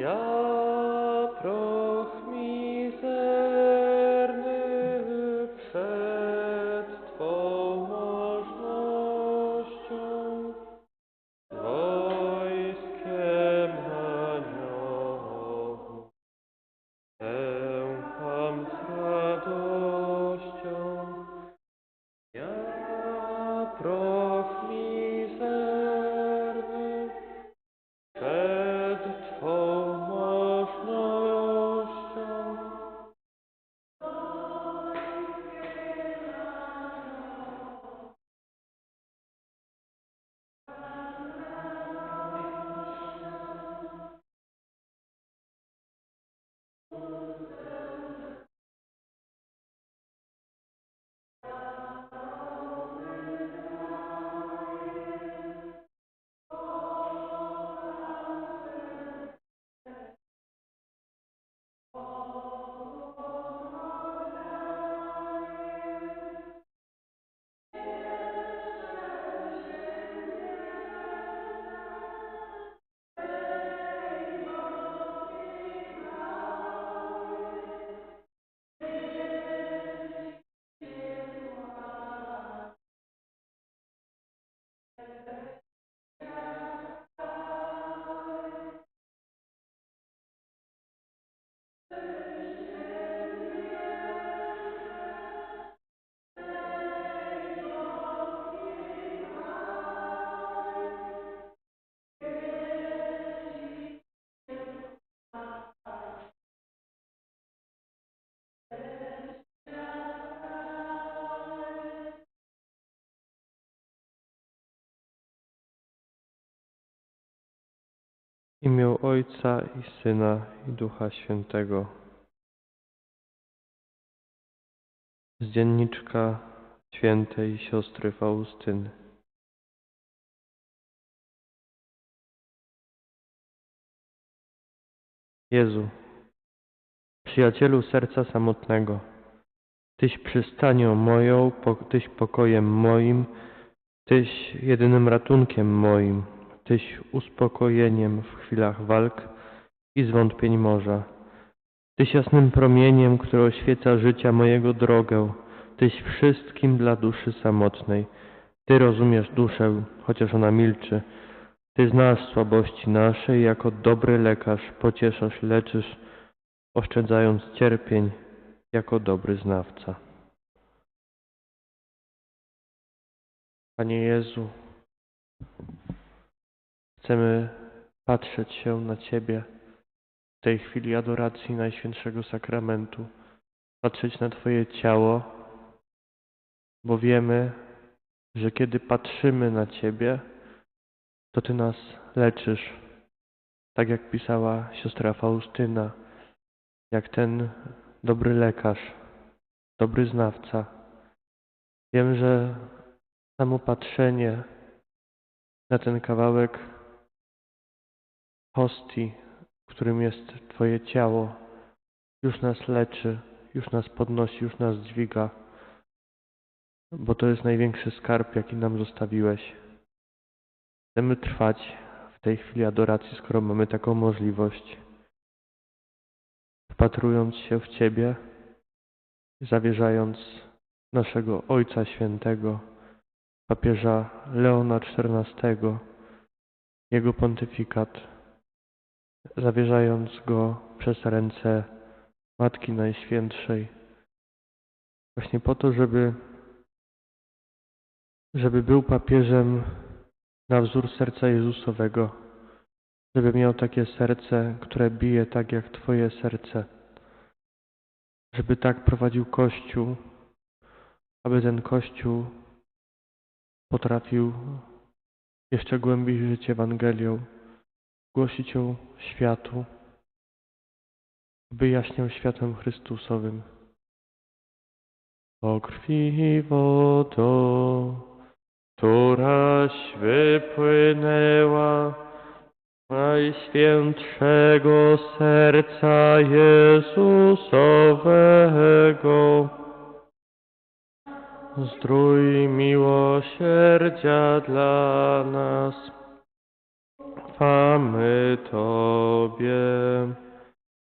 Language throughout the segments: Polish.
Ja imię Ojca i Syna i Ducha Świętego. Z dzienniczka świętej siostry Faustyny. Jezu, przyjacielu serca samotnego, Tyś przystanią moją, Tyś pokojem moim, Tyś jedynym ratunkiem moim, Tyś uspokojeniem w chwilach walk i zwątpień morza. Tyś jasnym promieniem, który oświeca życia mojego drogę. Tyś wszystkim dla duszy samotnej. Ty rozumiesz duszę, chociaż ona milczy. Ty znasz słabości nasze i jako dobry lekarz pocieszasz, leczysz, oszczędzając cierpień, jako dobry znawca. Panie Jezu, chcemy patrzeć się na Ciebie w tej chwili adoracji Najświętszego Sakramentu, patrzeć na Twoje ciało, bo wiemy, że kiedy patrzymy na Ciebie, to Ty nas leczysz, tak jak pisała siostra Faustyna, jak ten dobry lekarz, dobry znawca. Wiem, że samo patrzenie na ten kawałek hostii, którym jest Twoje ciało, już nas leczy, już nas podnosi, już nas dźwiga, bo to jest największy skarb, jaki nam zostawiłeś. Chcemy trwać w tej chwili adoracji, skoro mamy taką możliwość, wpatrując się w Ciebie, zawierzając naszego Ojca Świętego, papieża Leona XIV, jego pontyfikat, zawierzając go przez ręce Matki Najświętszej, właśnie po to, żeby, żeby był papieżem na wzór serca Jezusowego, żeby miał takie serce, które bije tak jak Twoje serce, żeby tak prowadził Kościół, aby ten Kościół potrafił jeszcze głębiej żyć Ewangelią, głosić ją światu, by jaśniał światłem Chrystusowym. O krwi wodo, któraś wypłynęła z Najświętszego serca Jezusowego. Zdrój miłosierdzia dla nas. Ufamy Tobie.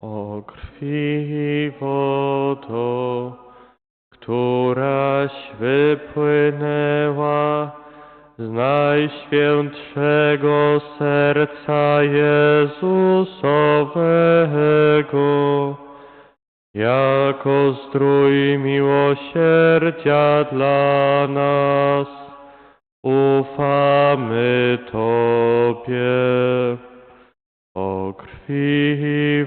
O krwi i wodo, któraś wypłynęła z najświętszego serca Jezusowego, jako zdrój miłosierdzia dla nas, ufamy Tobie. O krwi i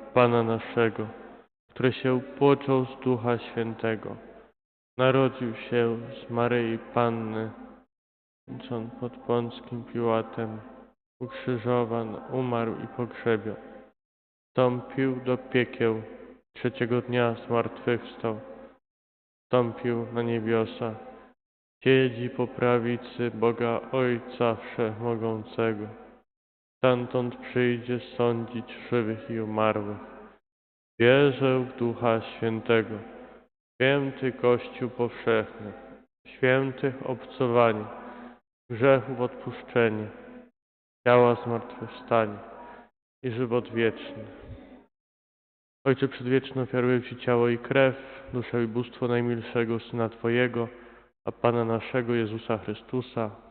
Pana naszego, który się począł z Ducha Świętego. Narodził się z Maryi Panny, męczon pod Pąckim Piłatem, ukrzyżowan, umarł i pogrzebion. Wstąpił do piekieł, trzeciego dnia zmartwychwstał. Wstąpił na niebiosa, siedzi po prawicy Boga Ojca Wszechmogącego. Stamtąd przyjdzie sądzić żywych i umarłych. Wierzę w Ducha Świętego, święty Kościół powszechny, świętych obcowanie, grzechów odpuszczenie, ciała zmartwychwstanie. I żywot wieczny. Ojcze Przedwieczny, ofiaruję Ci ciało i krew, duszę i bóstwo najmilszego Syna Twojego, a Pana naszego Jezusa Chrystusa,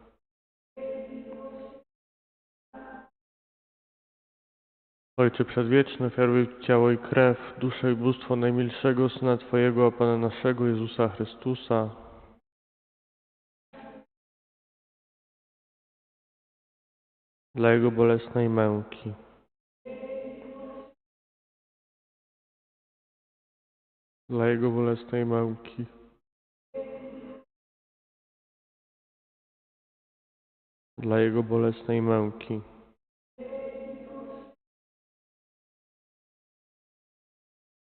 Ojcze Przedwieczny, ofiaruję Ci ciało i krew, duszę i bóstwo najmilszego Syna Twojego, a Pana naszego Jezusa Chrystusa, dla Jego bolesnej męki, dla Jego bolesnej męki, dla Jego bolesnej męki.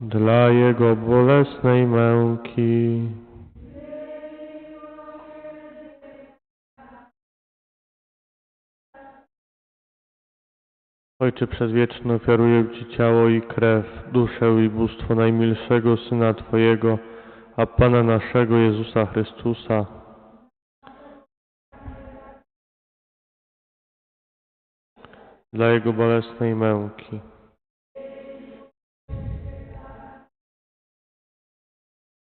Dla Jego bolesnej męki. Ojcze Przedwieczny, ofiaruję Ci ciało i krew, duszę i bóstwo najmilszego Syna Twojego, a Pana naszego Jezusa Chrystusa. Dla Jego bolesnej męki.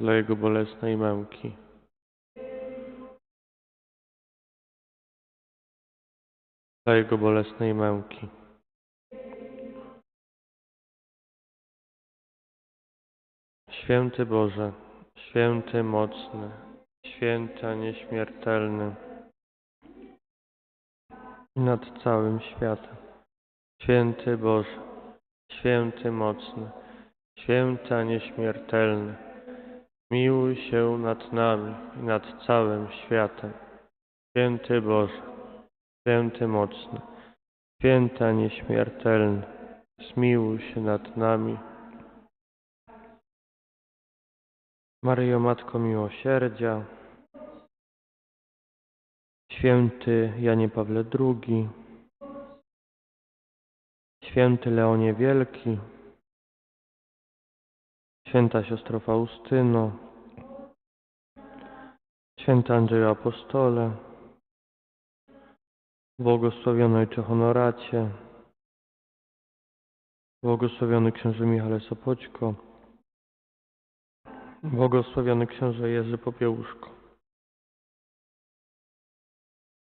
Dla Jego bolesnej męki, dla Jego bolesnej męki. Święty Boże, święty mocny, święty a nieśmiertelny nad całym światem. Święty Boże, święty mocny, święty a nieśmiertelny, miłuj się nad nami i nad całym światem. Święty Boże, święty mocny, święty a nieśmiertelny, zmiłuj się nad nami. Maryjo Matko Miłosierdzia, Święty Janie Pawle II, Święty Leonie Wielki, Święta Siostro Faustyno, Święty Andrzeju Apostole, Błogosławiony Ojcze Honoracie, Błogosławiony Książę Michale Sopoćko, Błogosławiony Książę Jerzy Popiełuszko.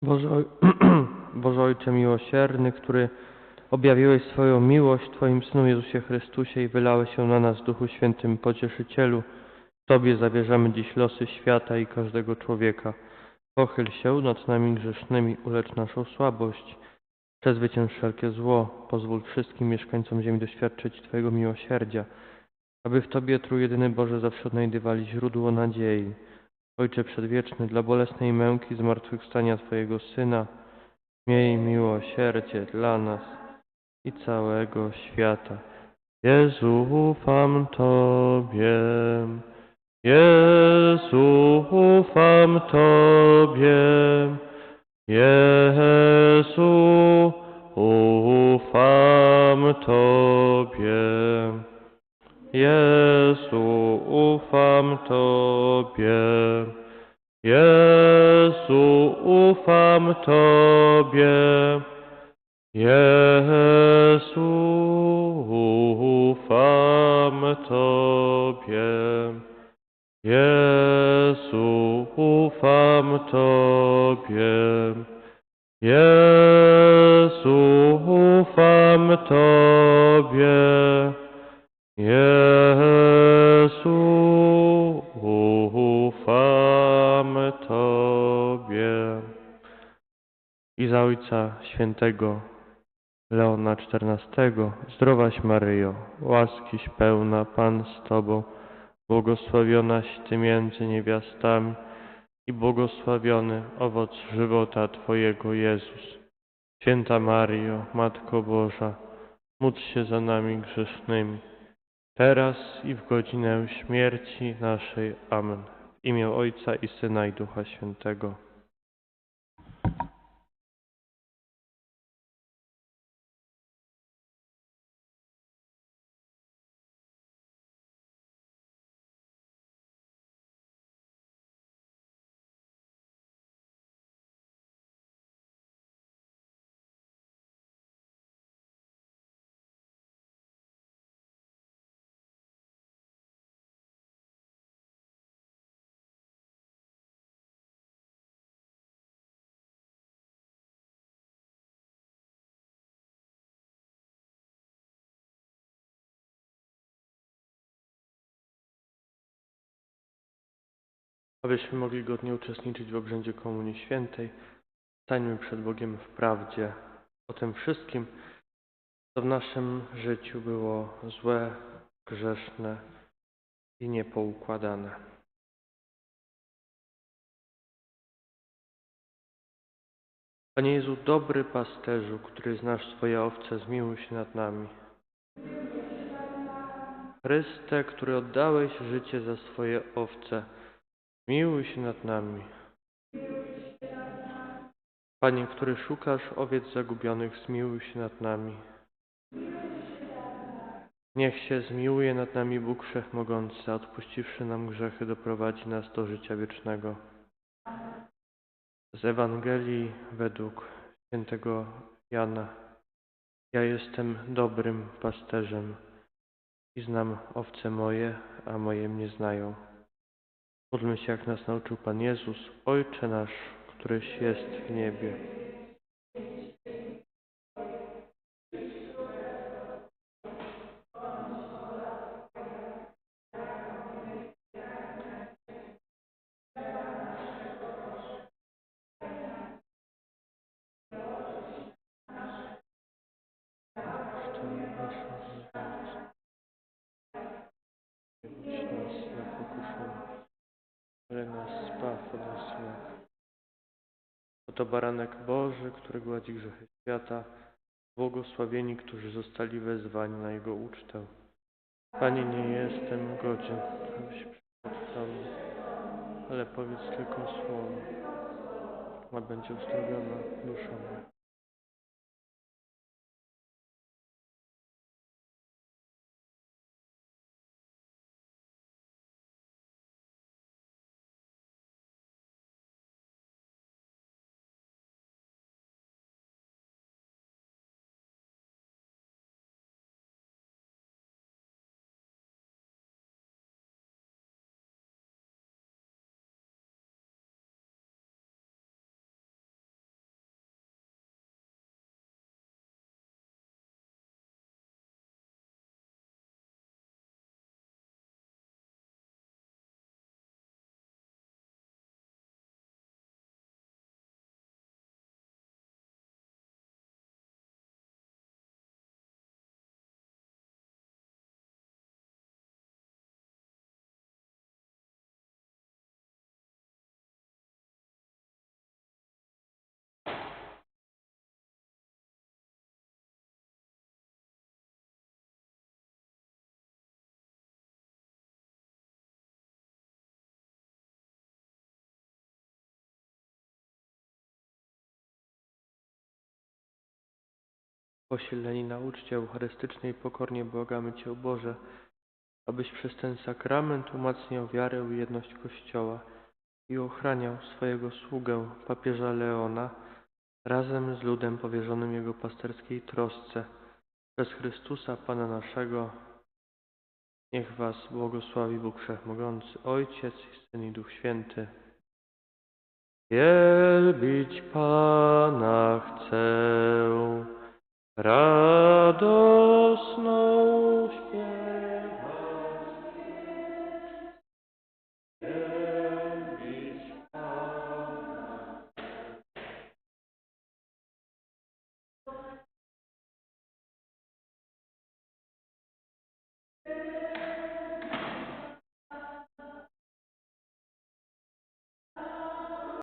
Boże, Boże Ojcze miłosierny, który objawiłeś swoją miłość Twoim Synu Jezusie Chrystusie i wylałeś się na nas Duchu Świętym Pocieszycielu, Tobie zawierzamy dziś losy świata i każdego człowieka. Pochyl się nad nami grzesznymi, ulecz naszą słabość. Przezwycięż wszelkie zło, pozwól wszystkim mieszkańcom ziemi doświadczyć Twojego miłosierdzia, aby w Tobie Trójjedyny Boże zawsze odnajdywali źródło nadziei. Ojcze Przedwieczny, dla bolesnej męki zmartwychwstania Twojego Syna, miej miłosierdzie dla nas i całego świata. Jezu, ufam Tobie. Jezu, ufam Tobie. Jezu, ufam Tobie. Jezu, ufam Tobie. Jezu, ufam Tobie. Jezu, ufam Tobie. Jezu, ufam Tobie. Jezu, ufam Tobie. Jezu, ufam Tobie. I za Ojca Świętego Leona XIV, zdrowaś Maryjo, łaskiś pełna, Pan z Tobą, błogosławionaś Ty między niewiastami i błogosławiony owoc żywota Twojego Jezus. Święta Maryjo, Matko Boża, módl się za nami grzesznymi, teraz i w godzinę śmierci naszej. Amen. W imię Ojca i Syna i Ducha Świętego. Abyśmy mogli godnie uczestniczyć w obrzędzie Komunii Świętej, stańmy przed Bogiem w prawdzie o tym wszystkim, co w naszym życiu było złe, grzeszne i niepoukładane. Panie Jezu, dobry pasterzu, który znasz swoje owce, zmiłuj się nad nami. Chryste, który oddałeś życie za swoje owce, Miłuj się nad nami. Panie, który szukasz owiec zagubionych, zmiłuj się nad nami. Niech się zmiłuje nad nami Bóg Wszechmogący, a odpuściwszy nam grzechy, doprowadzi nas do życia wiecznego. Z Ewangelii według świętego Jana. Ja jestem dobrym pasterzem i znam owce moje, a moje mnie znają Módlmy się, jak nas nauczył Pan Jezus. Ojcze nasz, któryś jest w niebie. Baranek Boży, który gładzi grzechy świata. Błogosławieni, którzy zostali wezwani na Jego ucztę. Panie, nie jestem godzien, abyś przyszedł ale powiedz tylko słowo, a będzie uzdrowiona dusza moja. Posileni na uczcie eucharystycznej pokornie błagamy Cię, Boże, abyś przez ten sakrament umacniał wiarę i jedność Kościoła i ochraniał swojego sługę, papieża Leona, razem z ludem powierzonym Jego pasterskiej trosce. Przez Chrystusa Pana naszego, niech Was błogosławi Bóg Wszechmogący, Ojciec i Syn i Duch Święty. Wielbić Pana Радостно.